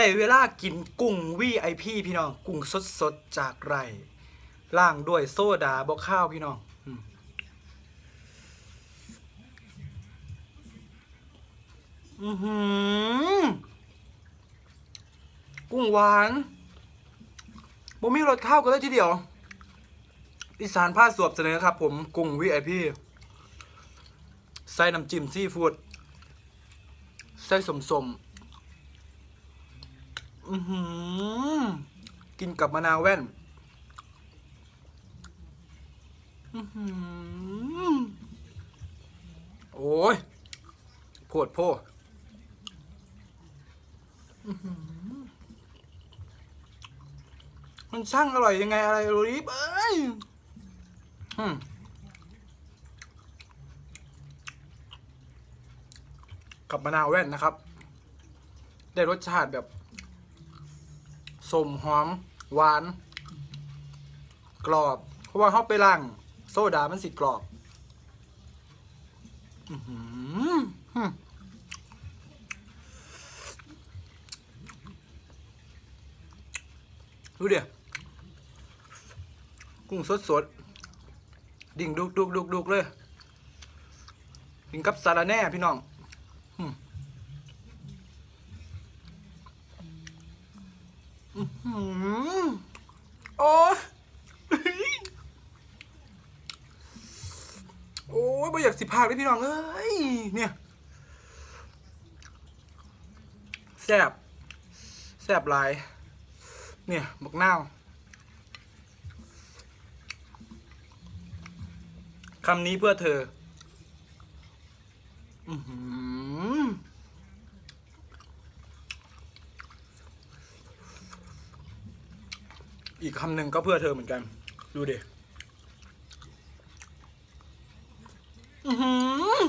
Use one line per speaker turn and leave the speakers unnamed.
ได้เวลากินกุ้ง VIP พี่น้อง กุ้งสดๆ จากไร่ล่างด้วยโซดาบอกข้าวพี่น้องอือหือ กุ้งหวานบ่มีรสข้าวกันเลยทีเดียว อีสานผ้าสวบเสนอครับผมกุ้ง VIP ใส่น้ำจิ้มซีฟู้ดใส่สมสมๆ อือหือ กินกับมะนาวแว่น อือหือ โอ้ยโพดโพมันช่างอร่อยยังไงอะไรรู้ริบเอ้ยอืมกับมะนาวแว่นนะครับ ได้รสชาติแบบ สมหอม หวาน กรอบ เพราะว่าเขาไปล้างโซดามันสิกรอบดูเดี๋ยวกุ้งสดสดดิ่งดุกดุกดุกดุกเลยกินกับสาลาแน่พี่น้อง อืม โอ้ยโอ้ยไม่อยากสิพากเลยพี่น้องเอ้ย เนี่ยแซบแซบลาย เนี่ยบักนาวคำนี้เพื่อเธอ อือหือ อีกคำหนึ่งก็เพื่อเธอเหมือนกัน ดูดิอือหือ